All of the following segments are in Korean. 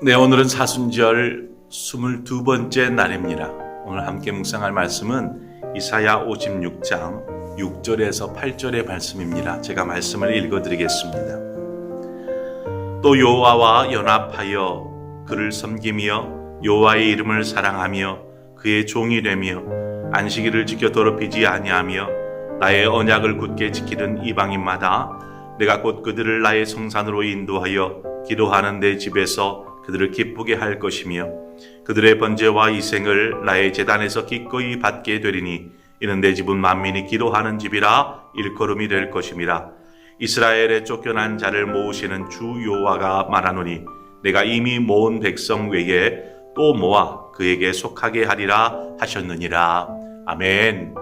네, 오늘은 사순절 22번째 날입니다. 오늘 함께 묵상할 말씀은 이사야 56장 6절에서 8절의 말씀입니다. 제가 말씀을 읽어 드리겠습니다. 또 여호와와 연합하여 그를 섬기며 여호와의 이름을 사랑하며 그의 종이 되며 안식일을 지켜 더럽히지 아니하며 나의 언약을 굳게 지키는 이방인마다 내가 곧 그들을 나의 성산으로 인도하여 기도하는 내 집에서 그들을 기쁘게 할 것이며 그들의 번제와 희생을 나의 재단에서 기꺼이 받게 되리니 이는 내 집은 만민이 기도하는 집이라 일컬음이 될 것임이라 이스라엘에 쫓겨난 자를 모으시는 주 여호와가 말하노니 내가 이미 모은 백성 외에 또 모아 그에게 속하게 하리라 하셨느니라 아멘.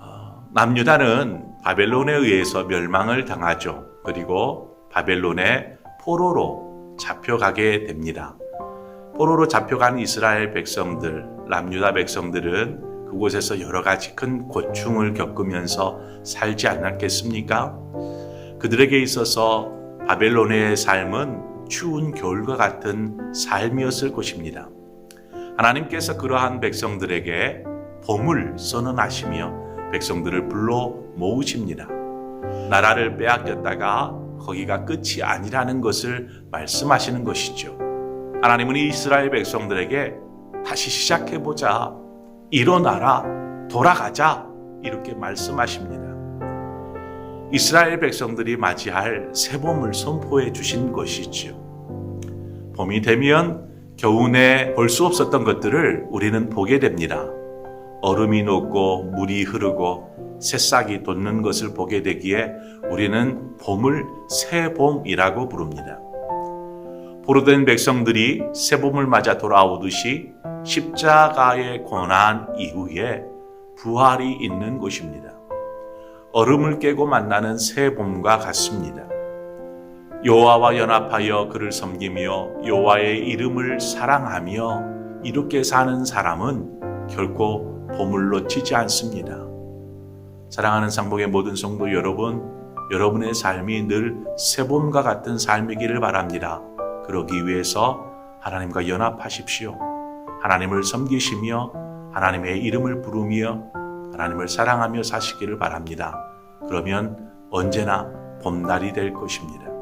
어, 남유다는 바벨론에 의해서 멸망을 당하죠. 그리고 바벨론의 포로로 잡혀가게 됩니다. 포로로 잡혀간 이스라엘 백성들, 남유다 백성들은 그곳에서 여러 가지 큰 고충을 겪으면서 살지 않았겠습니까? 그들에게 있어서 바벨론의 삶은 추운 겨울과 같은 삶이었을 것입니다. 하나님께서 그러한 백성들에게 봄을 선언하시며 백성들을 불러 모으십니다. 나라를 빼앗겼다가 거기가 끝이 아니라는 것을 말씀하시는 것이죠. 하나님은 이스라엘 백성들에게 다시 시작해보자. 일어나라. 돌아가자. 이렇게 말씀하십니다. 이스라엘 백성들이 맞이할 새봄을 선포해 주신 것이지요. 봄이 되면 겨우내 볼 수 없었던 것들을 우리는 보게 됩니다. 얼음이 녹고 물이 흐르고 새싹이 돋는 것을 보게 되기에 우리는 봄을 새봄이라고 부릅니다. 포로된 백성들이 새봄을 맞아 돌아오듯이 십자가의 고난 이후에 부활이 있는 곳입니다. 얼음을 깨고 만나는 새봄과 같습니다. 여호와와 연합하여 그를 섬기며 여호와의 이름을 사랑하며 이렇게 사는 사람은 결코 봄을 놓치지 않습니다. 사랑하는 상복의 모든 성도 여러분, 여러분의 삶이 늘 새봄과 같은 삶이기를 바랍니다. 그러기 위해서 하나님과 연합하십시오. 하나님을 섬기시며 하나님의 이름을 부르며 하나님을 사랑하며 사시기를 바랍니다. 그러면 언제나 봄날이 될 것입니다.